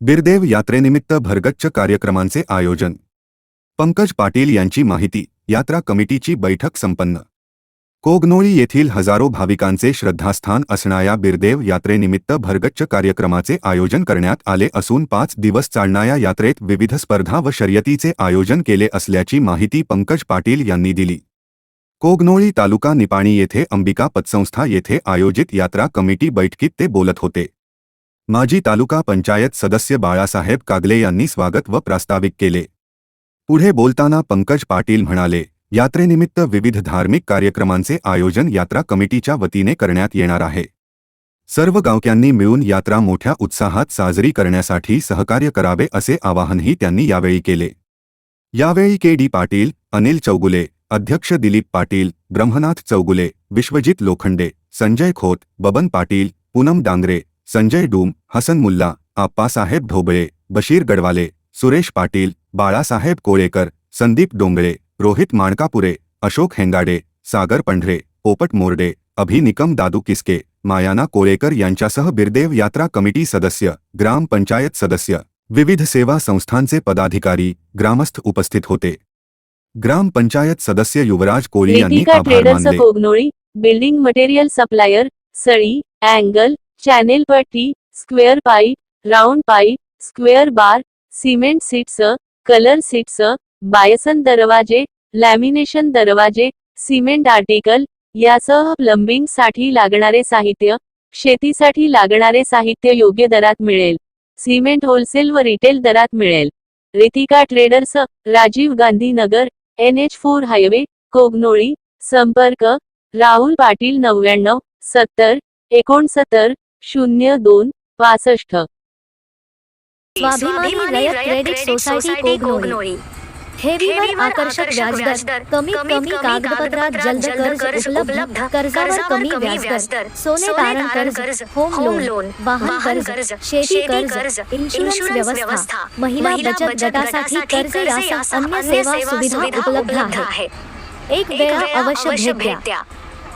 बिरदेव यात्रेनिमित्त भरगच्च कार्यक्रमांचे आयोजन. पंकज पाटील यांची माहिती यात्रा कमिटीची बैठक संपन्न. कोगनोळी येथील हजारो भाविकांचे श्रद्धास्थान असणाऱ्या बिरदेव यात्रेनिमित्त भरगच्च कार्यक्रमाचे आयोजन करण्यात आले असून पाच दिवस चालणाऱ्या यात्रेत विविध स्पर्धा व शर्यतीचे आयोजन केले असल्याची माहिती पंकज पाटील यांनी दिली. कोगनोळी तालुका निपाणी येथे अंबिका पतसंस्था येथे आयोजित यात्रा कमिटी बैठकीत ते बोलत होते. माजी तालुका पंचायत सदस्य बाळासाहेब कागले यांनी स्वागत व प्रास्ताविक केले. पुढे बोलताना पंकज पाटील म्हणाले यात्रेनिमित्त विविध धार्मिक कार्यक्रमांचे आयोजन यात्रा कमिटीच्या वतीने करण्यात येणार आहे. सर्व गावक्यांनी मिळून यात्रा मोठ्या उत्साहात साजरी करण्यासाठी सहकार्य करावे असे आवाहनही त्यांनी यावेळी केले. यावेळी के डी पाटील अनिल चौगुले अध्यक्ष दिलीप पाटील ब्रह्मनाथ चौगुले विश्वजित लोखंडे संजय खोत बबन पाटील पूनम डांगरे संजय डूम हसन मुल्ला आप्पासाहेब ढोबळे बशीर गडवाले सुरेश पाटील बाळासाहेब कोळेकर संदीप डोंगळे रोहित माणकापुरे अशोक हेंगाडे सागर पंढरे पोपट मोर्डे अभिनिकम दादू किसके मायाना कोळेकर यांच्यासह बिरदेव यात्रा कमिटी सदस्य ग्रामपंचायत सदस्य विविध सेवा संस्थांचे पदाधिकारी ग्रामस्थ उपस्थित होते. ग्रामपंचायत सदस्य युवराज कोळी यांनी आभार ट्रेडर्स मानले. बिल्डिंग मटेरियल सप्लायर सळी अँगल चॅनेल पट्टी square pipe round pipe square bar cement sheets colour sheets bison दरवाजे लॅमिनेशन दरवाजे सिमेंट आर्टिकल यासह प्लंबिंगसाठी लागणारे साहित्य शेतीसाठी लागणारे साहित्य योग्य दरात मिळेल. सिमेंट होलसेल व रिटेल दरात मिळेल. Ritika traders Rajiv Gandhi Nagar N H four highway Kognoli संपर्क राहुल पाटील नव्याण्णव सत्तर एकोणसत्तर शून्य दोन पासष्ट. स्वाभिमानी रयत क्रेडिट सोसायटी कोगनोळी ठेवीवर आकर्षक व्याजदर. कमीत कमी कागदपत्रात जलद कर्ज उपलब्ध. कर्जावर कमी व्याजदर. सोने तारण कर्ज होम लोन वाहन कर्ज शेती कर्ज इन्शुरन्स व्यवस्था. महिला बचत गटासाठी कर्ज यासह अन्य सेवा सुविधा उपलब्ध आहेत. एक वेळा अवश्य भेट द्या.